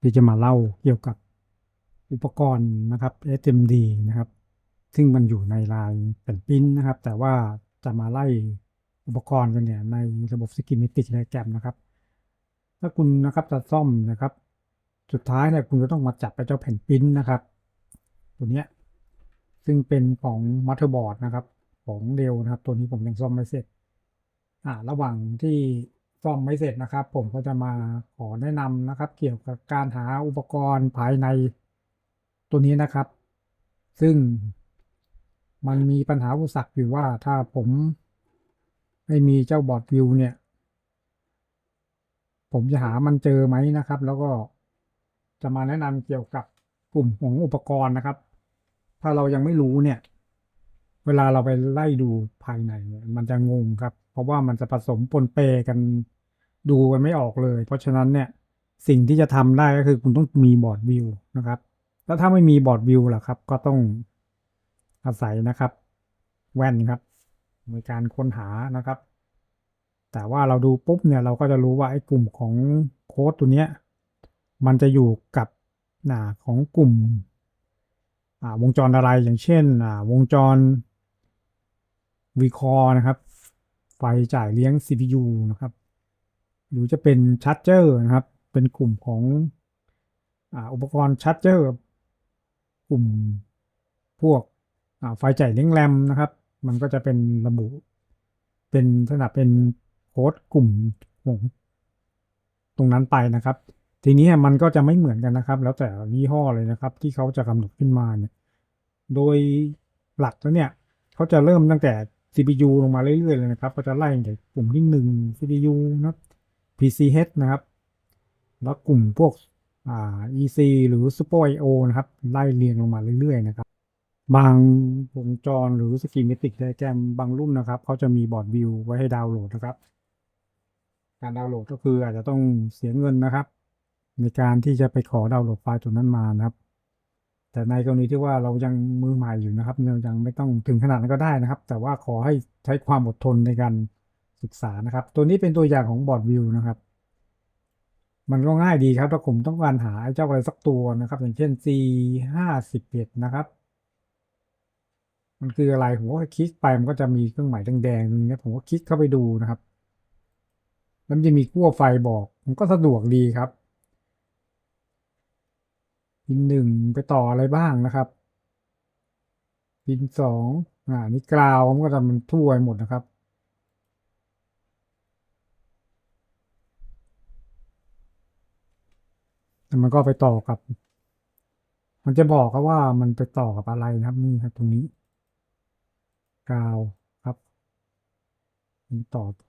ที่จะมาเล่าเกี่ยวกับอุปกรณ์นะครับ SMD นะครับ ซึ่งมันอยู่ในลายแผ่นปิ้นนะครับ แต่ว่าจะมาไล่อุปกรณ์กันเนี่ยในระบบ Schematic Diagram นะครับ ถ้าคุณนะครับจะซ่อมนะครับ สุดท้ายเนี่ยคุณจะต้องมาจับไปเจ้าแผ่นปิ้นนะครับ ตัวเนี้ยซึ่งเป็นของมั t เ e r b o a r d นะครับ ของเดลนะครับ ตัวนี้ผมยังซ่อมไม่เสร็จอ่าระหว่างที่ ซ่อมไม่เสร็จนะครับ ผมก็จะมาขอแนะนำนะครับ เกี่ยวกับการหาอุปกรณ์ภายในตัวนี้นะครับ ซึ่งมันมีปัญหาอุปสรรคอยู่ว่าถ้าผมไม่มีเจ้าบอร์ดวิวเนี่ย ผมจะหามันเจอไหมนะครับ แล้วก็จะมาแนะนำเกี่ยวกับกลุ่มของอุปกรณ์นะครับ ถ้าเรายังไม่รู้เนี่ย เวลาเราไปไล่ดูภายในเนี่ย มันจะงงครับ ราะว่ามันจะผสมปนเปกันดูกันไม่ออกเลย เพราะฉะนั้นเนี่ยสิ่งที่จะทำได้ก็คือคุณต้องมีบอร์ดวิวนะครับ แล้วถ้าไม่มีบอร์ดวิวล่ะครับ ก็ต้องอาศัยนะครับ แว่นครับในการค้นหานะครับ แต่ว่าเราดูปุ๊บเนี่ยเราก็จะรู้ว่าไอ้กลุ่มของโค้ดตัวเนี้ยมันจะอยู่กับหนาของกลุ่มวงจรอะไรอย่างเช่นวงจร v c o r นะครับ ไฟจ่ายเลี้ยง CPU นะครับ หรือจะเป็นชาร์จเจอร์นะครับ เป็นกลุ่มของอ,อุปกรณ์ชาร์จเจอร์กลุ่มพวกไฟจ่ายเลี้ยงแรมนะครับ มันก็จะเป็นระบุ เป็นลักษณะเป็นโค้ดกลุ่มของตรงนั้นไปนะครับ ทีนี้มันก็จะไม่เหมือนกันนะครับ แล้วแต่ยี่ห้อเลยนะครับ ที่เขาจะกำหนดขึ้นมาเนี่ยโดยหลักแล้วเนี่ยเขาจะเริ่มตั้งแต่ CPU ลงมาเรื่อยๆเลยนะครับ ก็จะไล่ตั้งแต่กลุ่มที่หนึ่ง CPU นะครับ PCH นะครับ แล้วกลุ่มพวกอ่า EC หรือ Super I/O นะครับ ไล่เรียงลงมาเรื่อยๆนะครับ บางวงจรหรือ Schematic Diagram บางรุ่นนะครับเขาจะมีบอร์ดวิวไว้ให้ดาวน์โหลดนะครับ การดาวน์โหลดก็คืออาจจะต้องเสียเงินนะครับ ในการที่จะไปขอดาวน์โหลดไฟล์ตัวนั้นมานะครับ แต่ในกรณีที่ว่าเรายังมือใหม่อยู่นะครับเรายังไม่ต้องถึงขนาดนั้นก็ได้นะครับ แต่ว่าขอให้ใช้ความอดทนในการศึกษานะครับ ตัวนี้เป็นตัวอย่างของบอร์ดวิวนะครับ มันก็ง่ายดีครับถ้าผมต้องการหาเจ้าอะไรสักตัวนะครับ อย่างเช่น C ห้าสิบเอ็ดนะครับ มันคืออะไรผมก็คลิกไปมันก็จะมีเครื่องหมายแดงๆตรงนี้ผมก็คลิกเข้าไปดูนะครับแล้วจะมีขั้วไฟบอก มันก็สะดวกดีครับ พินหนึ่งไปต่ออะไรบ้างนะครับพินสองอ่านี่กราวมันก็จะมันทั่วไปหมดนะครับ แต่มันก็ไปต่อกับ มันจะบอกครับว่ามันไปต่อกับอะไรนะครับนี่ครับตรงนี้กาวครับนี่ต่อ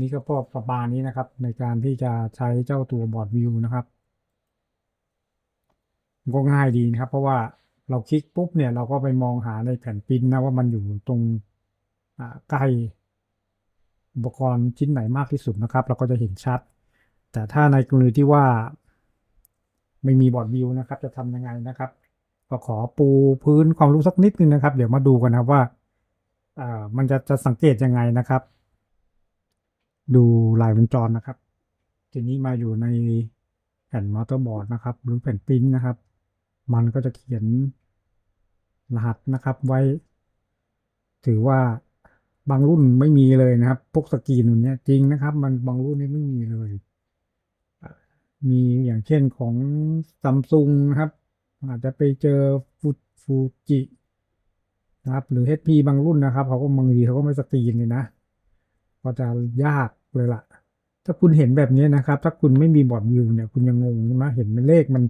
นี่ก็พอประมาณนี้นะครับ ในการที่จะใช้เจ้าตัวบอร์ดวิวนะครับก็ง่ายดีนะครับ เพราะว่าเราคลิกปุ๊บเนี่ยเราก็ไปมองหาในแผ่นปิ้นนะว่ามันอยู่ตรงอ่าใกล้อุปกรณ์ชิ้นไหนมากที่สุดนะครับ เราก็จะเห็นชัด แต่ถ้าในกรณีที่ว่าไม่มีบอร์ดวิวนะครับ จะทำยังไงนะครับ ก็ขอปูพื้นความรู้สักนิดนึงนะครับ เดี๋ยวมาดูกันนะว่าอ่ามันจะจะสังเกตยังไงนะครับ ดูลายวงจรนะครับ ทีนี้มาอยู่ในแผ่นมอเตอร์บอร์ดนะครับ หรือแผ่นปริ้นนะครับ มันก็จะเขียนรหัสนะครับไว้ ถือว่าบางรุ่นไม่มีเลยนะครับ พวกสกรีนอย่างเนี้ยจริงนะครับ มันบางรุ่นนี่ไม่มีเลย มีอย่างเช่นของซัมซุงนะครับ อาจจะไปเจอฟูฟูจินะครับ หรือ HP บางรุ่นนะครับเขาก็บางทีเขาก็ไม่สกรีนเลยนะ ก็จะยากเลยล่ะ ถ้าคุณเห็นแบบนี้นะครับ ถ้าคุณไม่มีบอร์ดวิวเนี่ยคุณยังงงใช่ไหมเห็นเป็นเลขมัน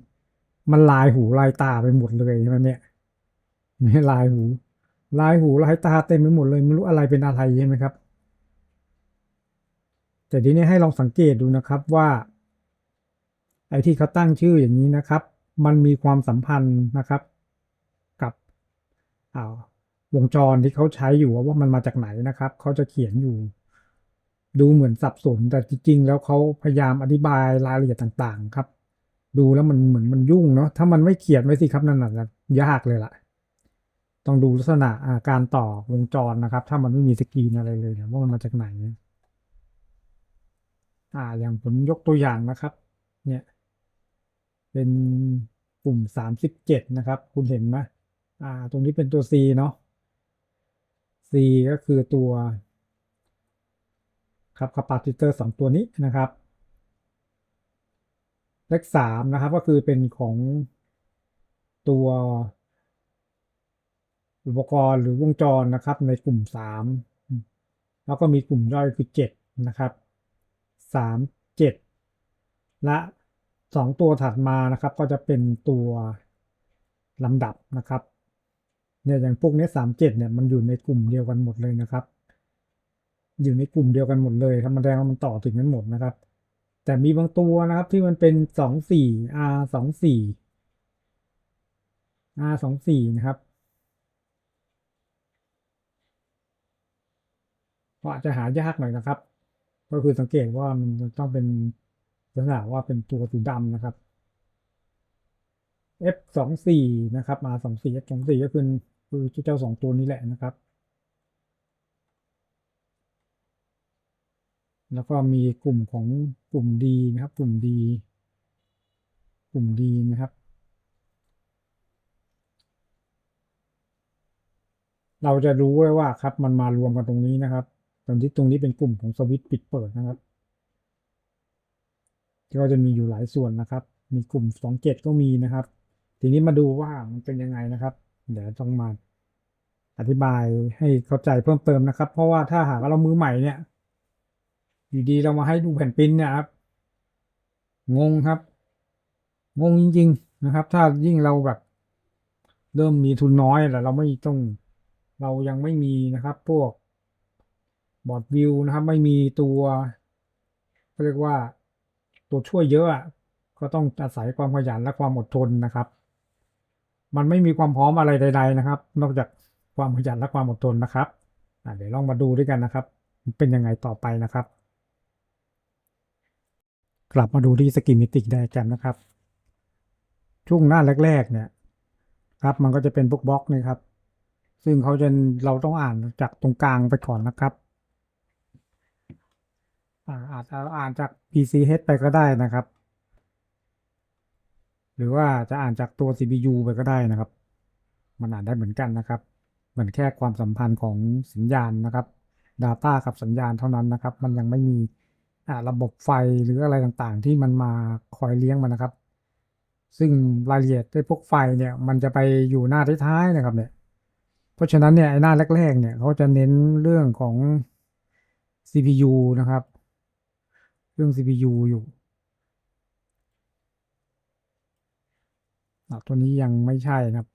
มันลายหูลายตาไปหมดเลยใช่ไหมเนี่ยไม่ลายหู ลายหูลายตาเต็มไปหมดเลยไม่รู้อะไรเป็นอะไรใช่ไหมครับ แต่ทีนี้ให้ลองสังเกตดูนะครับว่าไอ้ที่เขาตั้งชื่ออย่างนี้นะครับ มันมีความสัมพันธ์นะครับ กับอ่าวงจรที่เขาใช้อยู่ว่ามันมาจากไหนนะครับ เขาจะเขียนอยู่ ดูเหมือนสับสน แต่จริงๆ แล้วเขาพยายามอธิบายรายละเอียดต่างๆ ครับ ดูแล้วมันเหมือนมันยุ่งเนาะถ้ามันไม่เขียนไว้สิครับนั่นน่ะจะยากเลยล่ะ ต้องดูลักษณะอาการต่อวงจรนะครับ ถ้ามันไม่มีสกรีนอะไรเลยเนี่ยว่ามันมาจากไหนอ่าอย่างผมยกตัวอย่างนะครับ เนี่ย เป็นกลุ่มสามสิบเจ็ดนะครับ คุณเห็นไหมอ่า ตรงนี้เป็นตัว C เนาะ C ก็คือตัว ครับคาปาซิเตอร์สองตัวนี้นะครับเลขสามนะครับก็คือเป็นของตัวอุปกรณ์หรือวงจรนะครับในกลุ่มสามแล้วก็มีกลุ่มย่อยคือเจ็ดนะครับสามเจ็ดและสองตัวถัดมานะครับก็จะเป็นตัวลำดับนะครับเนี่ยอย่างพวกนี้สามเจ็ดเนี่ยมันอยู่ในกลุ่มเดียวกันหมดเลยนะครับ อยู่ในกลุ่มเดียวกันหมดเลยครับมันแสดงว่ามันต่อถึงกันหมดนะครับ แต่มีบางตัวนะครับที่มันเป็นสองสี่ R สองสี่ R สองสี่นะครับก็อาจจะหายากหน่อยนะครับ ก็คือสังเกตว่ามันต้องเป็นลักษณะว่าเป็นตัวสีดำนะครับ F สองสี่นะครับมาสองสี่ F สองสี่ก็คือคือเจ้าสองตัวนี้แหละนะครับ แล้วก็มีกลุ่มของกลุ่มดีนะครับ กลุ่มดีกลุ่มดีนะครับ เราจะรู้เลยว่าครับมันมารวมกันตรงนี้นะครับตรงที่ตรงนี้เป็นกลุ่มของสวิตช์ปิดเปิดนะครับก็จะมีอยู่หลายส่วนนะครับ มีกลุ่มสองเจ็ดก็มีนะครับ ทีนี้มาดูว่ามันเป็นยังไงนะครับ เดี๋ยวต้องมาอธิบายให้เข้าใจเพิ่มเติมนะครับ เพราะว่าถ้าหากว่าเรามือใหม่เนี่ย อยู่ดีเรามาให้ดูแผ่นปิ้นเนี่ยครับ งงครับ งงจริง ๆ นะครับ ถ้ายิ่งเราแบบ เริ่มมีทุนน้อยแล้วเราไม่ต้อง เรายังไม่มีนะครับ พวกบอร์ดวิวนะครับ ไม่มีตัวเขาเรียกว่าตัวช่วยเยอะก็ต้องอาศัยความขยันและความอดทนนะครับ มันไม่มีความพร้อมอะไรใด ๆ นะครับ นอกจากความขยันและความอดทนนะครับเดี๋ยวลองมาดูด้วยกันนะครับ เป็นยังไงต่อไปนะครับ กลับมาดูที่สกิมมิติกไดแกรมนะครับ ช่วงหน้าแรก ๆ เนี่ย ครับมันก็จะเป็นพวกบล็อกนี่ครับ ซึ่งเขาจะเราต้องอ่านจากตรงกลางไปก่อนนะครับอาอาจจะอ่านจาก PCH ไปก็ได้นะครับ หรือว่าจะอ่านจากตัว CPU ไปก็ได้นะครับ มันอ่านได้เหมือนกันนะครับ เหมือนแค่ความสัมพันธ์ของสัญญาณนะครับ Data กับสัญญาณเท่านั้นนะครับ มันยังไม่มี ระบบไฟหรืออะไรต่างๆ ที่มันมาคอยเลี้ยงมันนะครับ ซึ่งรายละเอียดในพวกไฟเนี่ยมันจะไปอยู่หน้าท้ายๆนะครับเนี่ยเพราะฉะนั้นเนี่ยไอ้หน้าแรกๆเนี่ยเขาจะเน้นเรื่องของ CPU นะครับ เรื่อง CPU อยู่ตัวนี้ยังไม่ใช่นะครับ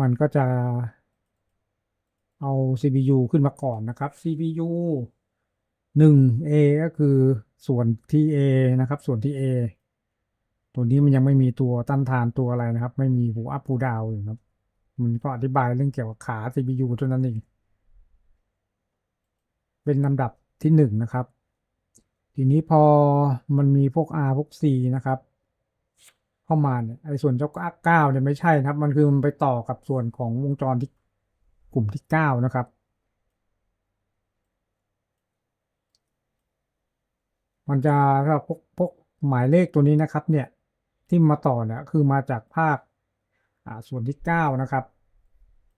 มันก็จะ เอา CPU ขึ้นมาก่อนนะครับ CPU 1 A ก็คือส่วนที่ A นะครับ ส่วนที่ A ตัวนี้มันยังไม่มีตัวต้านทานตัวอะไรนะครับ ไม่มีหูอัพหูดาวอยู่ครับ มันก็อธิบายเรื่องเกี่ยวกับขา CPU ตัวนั้นเองเป็นลำดับที่หนึ่งนะครับ ทีนี้พอมันมีพวก R พวก C นะครับ เข้ามาเนี่ยไอ้ส่วนเจ้าเก้าเนี่ยไม่ใช่นะครับ มันคือมันไปต่อกับส่วนของวงจรที่ กลุ่มที่เก้านะครับ มันจะถ้าพวกพวกหมายเลขตัวนี้นะครับเนี่ยที่มาต่อเนี่ยคือมาจากภาคอ่าส่วนที่เก้านะครับ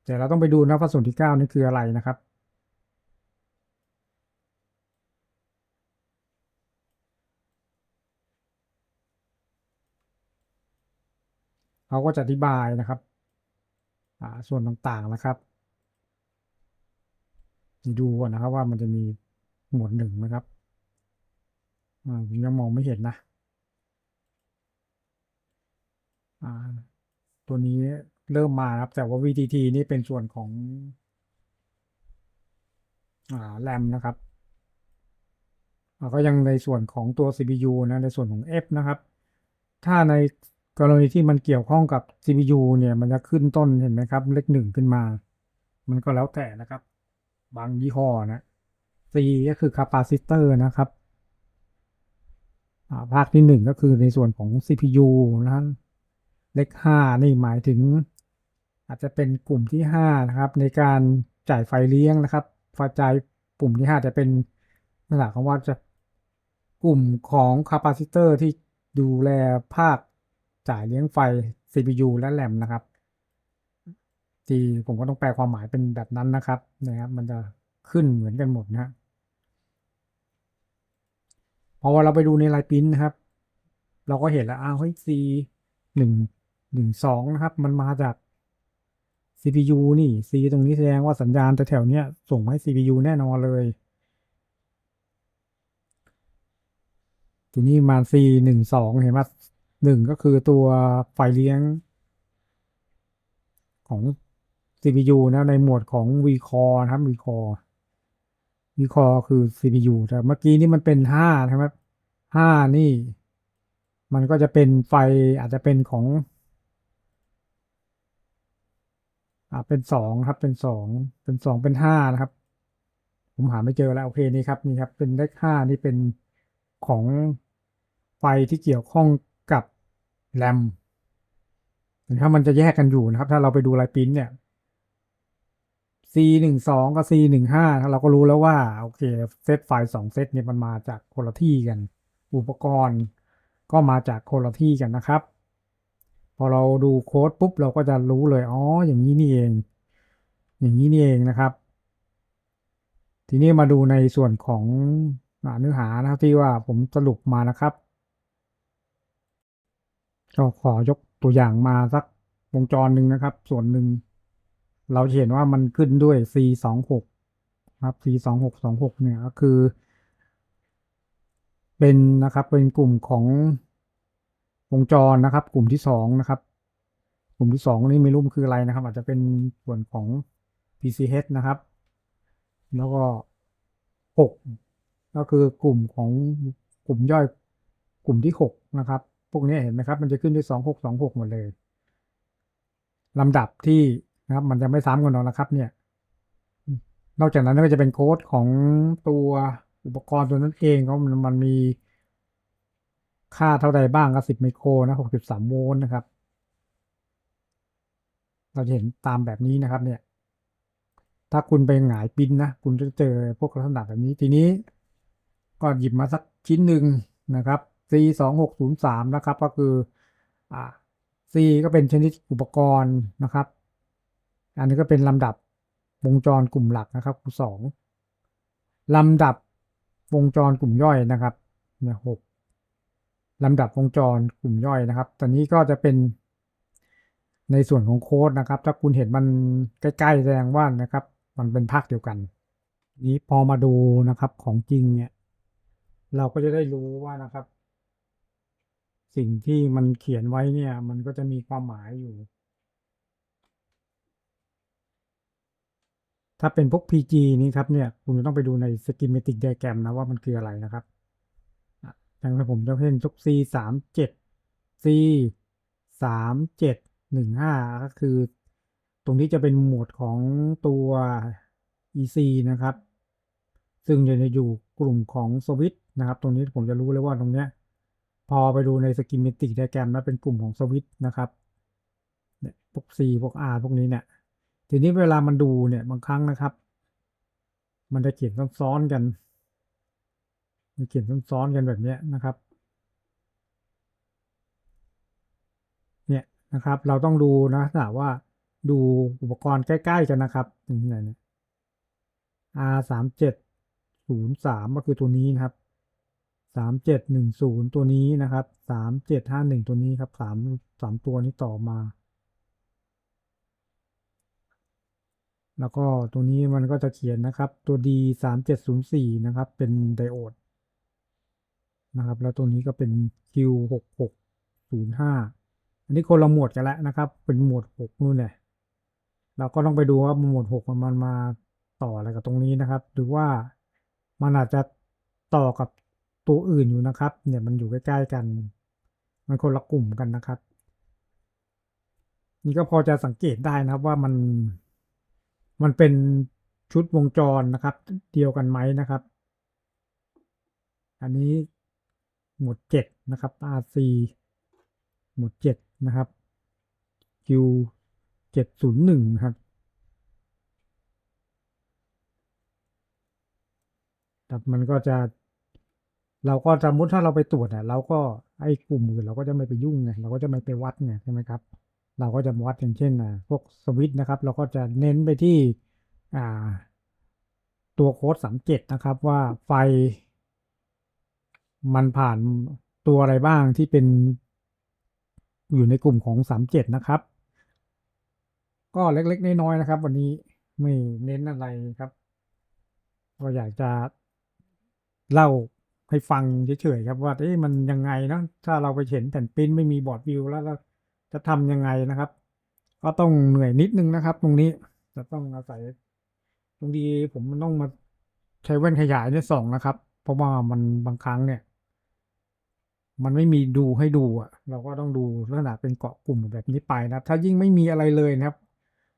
แต่เราต้องไปดูนะว่าส่วนที่เก้านี่คืออะไรนะครับเขาก็จะอธิบายนะครับ ส่วนต่างๆนะครับ ดูก่อนะครับว่ามันจะมีหมวดหนึ่งไหมครับอ่าผมยังมองไม่เห็นนะอ่าตัวนี้เริ่มมาครับ แต่ว่า VTT นี่เป็นส่วนของอ่าแรมนะครับอ่าก็ยังในส่วนของตัว CPU นะในส่วนของ F นะครับ ถ้าในกรณีที่มันเกี่ยวข้องกับ CPU เนี่ย มันจะขึ้นต้นเห็นไหมครับ เลขหนึ่งขึ้นมา มันก็แล้วแต่นะครับ บางยี่ห้อนะ C ก็คือ capacitor นะครับภาคที่หนึ่งก็คือในส่วนของ CPU นะเลขห้านี่หมายถึง อาจจะเป็นกลุ่มที่ห้านะครับ ในการจ่ายไฟเลี้ยงนะครับไฟจ่ายปุ่มที่ห้าจะเป็นลักษณะของว่าจะกลุ่มของคาปาซิเตอร์ที่ดูแลภาคจ่ายเลี้ยงไฟ CPU และแรมนะครับ ที่ผมก็ต้องแปลความหมายเป็นแบบนั้นนะครับนะครับ มันจะขึ้นเหมือนกันหมดนะพอเราไปดูในลายปิ้นนะครับ เราก็เห็นแล้วอ้าวเฮ้ย C หนึ่งหนึ่งสองนะครับ มันมาจาก CPU นี่ C ตรงนี้แสดงว่าสัญญาณแถวๆเนี้ยส่งให้ CPU แน่นอนเลยทีนี้มา C หนึ่งสองเห็นไหมหนึ่งก็คือตัวไฟเลี้ยงของ CPU นะในหมวดของ vCore นะครับ vCore vCore คือ CPU แต่เมื่อกี้นี่มันเป็นห้าใช่ไหมห้านี่ มันก็จะเป็นไฟอาจจะเป็นของอ่าเป็นสองครับเป็นสองเป็นสองเป็นห้านะครับ ผมหาไม่เจอแล้วโอเคนี่ครับนี่ครับ เป็นเลขห้านี่เป็นของไฟที่เกี่ยวข้องกับแรมถ้ามันจะแยกกันอยู่นะครับ ถ้าเราไปดูลายปิ้นเนี่ย C หนึ่งสองกับ C หนึ่งห้าเราก็รู้แล้วว่า โอเค เซตไฟล์สองเซตเนี่ยมันมาจากคนละที่กัน อุปกรณ์ก็มาจากคนละที่กันนะครับ พอเราดูโค้ดปุ๊บเราก็จะรู้เลย อ๋อ อย่างนี้นี่เอง อย่างนี้นี่เองนะครับ ทีนี้มาดูในส่วนของเนื้อหานะครับที่ว่าผมสรุปมานะครับก็ขอยกตัวอย่างมาสักวงจรหนึ่งนะครับ ส่วนหนึ่ง เราเห็นว่ามันขึ้นด้วย C สองหกครับ C สองหกสองหกเนี่ยก็คือ เป็นนะครับเป็นกลุ่มของวงจรนะครับ กลุ่มที่สองนะครับ กลุ่มที่สองนี้ไม่รู้มันคืออะไรนะครับ อาจจะเป็นส่วนของ PCH นะครับ แล้วก็หกก็คือกลุ่มของกลุ่มย่อยกลุ่มที่หกนะครับพวกนี้เห็นไหมครับ มันจะขึ้นด้วยสองหกสองหกหมดเลยลำดับที่ นะครับ มันจะไม่ซ้ำกันหรอกนะครับ เนี่ย นอกจากนั้นก็จะเป็นโค้ดของตัวอุปกรณ์ตัวนั้นเองก็มันมันมีค่าเท่าใดบ้างก็สิบไมโครนะหกสิบสามโวลต์นะครับ เราจะเห็นตามแบบนี้นะครับ เนี่ย ถ้าคุณไปหงายปินนะ คุณจะเจอพวกลักษณะแบบนี้ ทีนี้ก็หยิบมาสักชิ้นหนึ่งนะครับ C สองหกศูนย์สามนะครับ ก็คืออ่า C ก็เป็นชนิดอุปกรณ์นะครับ อันนี้ก็เป็นลำดับวงจรกลุ่มหลักนะครับสองลำดับวงจรกลุ่มย่อยนะครับเนี่ยหกลำดับวงจรกลุ่มย่อยนะครับ ตอนนี้ก็จะเป็นในส่วนของโค้ดนะครับ ถ้าคุณเห็นมันใกล้ๆแสดงว่านะครับ มันเป็นภาคเดียวกัน นี้พอมาดูนะครับของจริงเนี่ย เราก็จะได้รู้ว่านะครับ สิ่งที่มันเขียนไว้เนี่ย มันก็จะมีความหมายอยู่ ถ้าเป็นพวก PG นี้ครับเนี่ยคุณจะต้องไปดูใน schematic diagram นะว่ามันคืออะไรนะครับอย่างผมจะเห็นทุก C สามเจ็ด C สามเจ็ดหนึ่งห้าก็คือ ตรงนี้จะเป็นหมวดของตัว EC นะครับ ซึ่งจะอยู่กลุ่มของสวิตนะครับ ตรงนี้ผมจะรู้เลยว่าตรงเนี้ยพอไปดูใน schematic diagram แล้วเป็นกลุ่มของสวิตนะครับพวก C พวก R พวกนี้เนี่ย ทีนี้เวลามันดูเนี่ยบางครั้งนะครับ มันจะเขียนซ้อนๆกันมันเขียนซ้อนๆกันแบบนี้นะครับ เนี่ยนะครับ เราต้องดูนะถ้าว่าดูอุปกรณ์ใกล้ๆกันนะครับอย่างไรเนี่ย R สามเจ็ดศูนย์สามก็คือตัวนี้นะครับสามเจ็ดหนึ่งศูนย์ตัวนี้นะครับสามเจ็ดห้าหนึ่งตัวนี้ครับสามสามตัวนี้ต่อมา แล้วก็ตัวนี้มันก็จะเขียนนะครับตัว D สามเจ็ดศูนย์สี่นะครับ เป็นไดโอดนะครับ แล้วตัวนี้ก็เป็น Q หกหกศูนย์ห้าอันนี้คนละหมวดกันแล้วนะครับ เป็นหมวดหกนู่นเลยเราก็ต้องไปดูว่าหมวดหกมันมาต่ออะไรกับตรงนี้นะครับหรือว่ามันอาจจะต่อกับตัวอื่นอยู่นะครับ เนี่ยมันอยู่ใกล้ๆกัน มันคนละกลุ่มกันนะครับ นี่ก็พอจะสังเกตได้นะครับว่ามัน มันเป็นชุดวงจรนะครับ เดียวกันไหมนะครับ อันนี้หมวดเจ็ดนะครับ RC หมวดเจ็ดนะครับ Q เจ็ดศูนย์หนึ่งครับครับมันก็จะ เราก็สมมติถ้าเราไปตรวจอะเราก็ไอ้กลุ่มอื่นเราก็จะไม่ไปยุ่งไงเราก็จะไม่ไปวัดไงใช่ไหมครับ เราก็จะวัดอย่างเช่นพวกสวิตนะครับ เราก็จะเน้นไปที่ตัวโค้ดสามเจ็ดนะครับว่าไฟ มันผ่านตัวอะไรบ้างที่เป็นอยู่ในกลุ่มของสามเจ็ดนะครับ ก็เล็กๆน้อยๆนะครับ วันนี้ไม่เน้นอะไรครับ ก็อยากจะเล่าให้ฟังเฉยๆครับว่าเอ๊ะมันยังไงเนาะถ้าเราไปเห็นแผ่นปิ้นไม่มีบอร์ดวิวแล้ว จะทำยังไงนะครับ ก็ต้องเหนื่อยนิดนึงนะครับ ตรงนี้จะต้องอาศัยบางทีผมมันต้องมาใช้แว่นขยายเนี่ยส่องนะครับ เพราะว่ามันบางครั้งเนี่ย มันไม่มีดูให้ดูอะ เราก็ต้องดูลักษณะเป็นเกาะกลุ่มแบบนี้ไปนะครับ ถ้ายิ่งไม่มีอะไรเลยนะครับ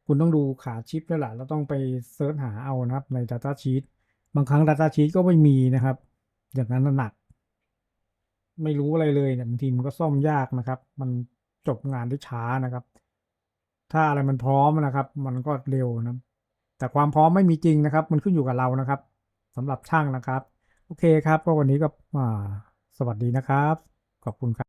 คุณต้องดูขาชิปด้วยแหละแล้วต้องไปเซิร์ชหาเอานะครับ ใน Data Sheet บางครั้ง Data Sheet ก็ไม่มีนะครับ อย่างนั้นหนัก ไม่รู้อะไรเลยเนี่ยบางทีมันก็ซ่อมยากนะครับ มัน จบงานได้ช้านะครับ ถ้าอะไรมันพร้อมนะครับ มันก็เร็วนะแต่ความพร้อมไม่มีจริงนะครับ มันขึ้นอยู่กับเรานะครับสำหรับช่างนะครับ โอเคครับก็วันนี้ก็อ่าสวัสดีนะครับ ขอบคุณครับ